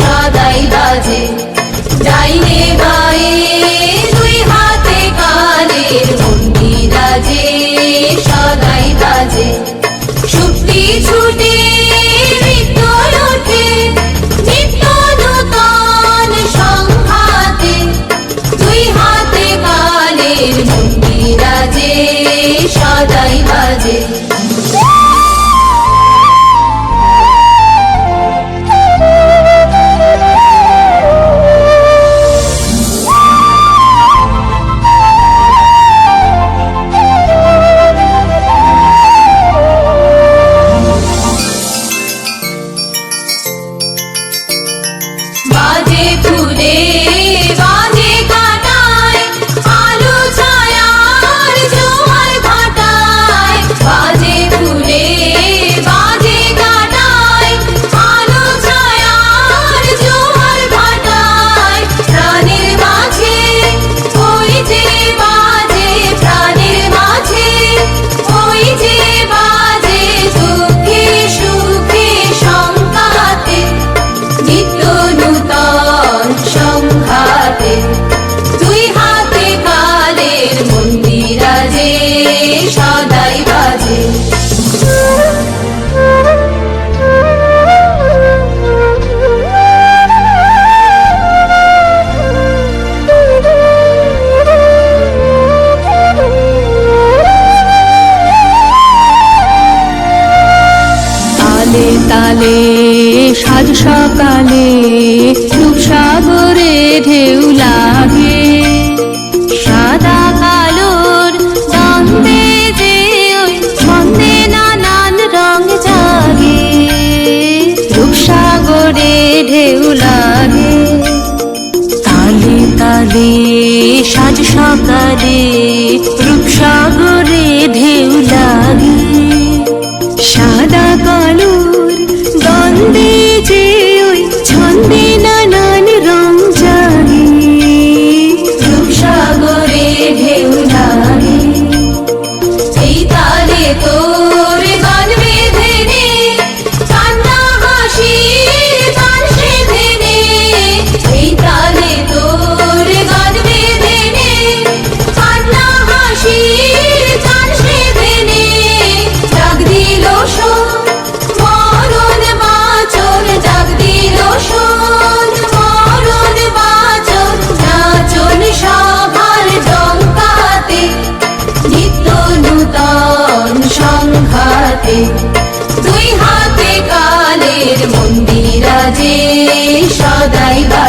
সদাই বাজে। যাইনি তালে তালে, সাজ সকালে সাগরে ঢেউ লাগে। সাদা কালোর নানান সাগরে ঢেউ লাগে। তালে তালে, সাজ সকালে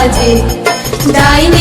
বাজে ডাইনে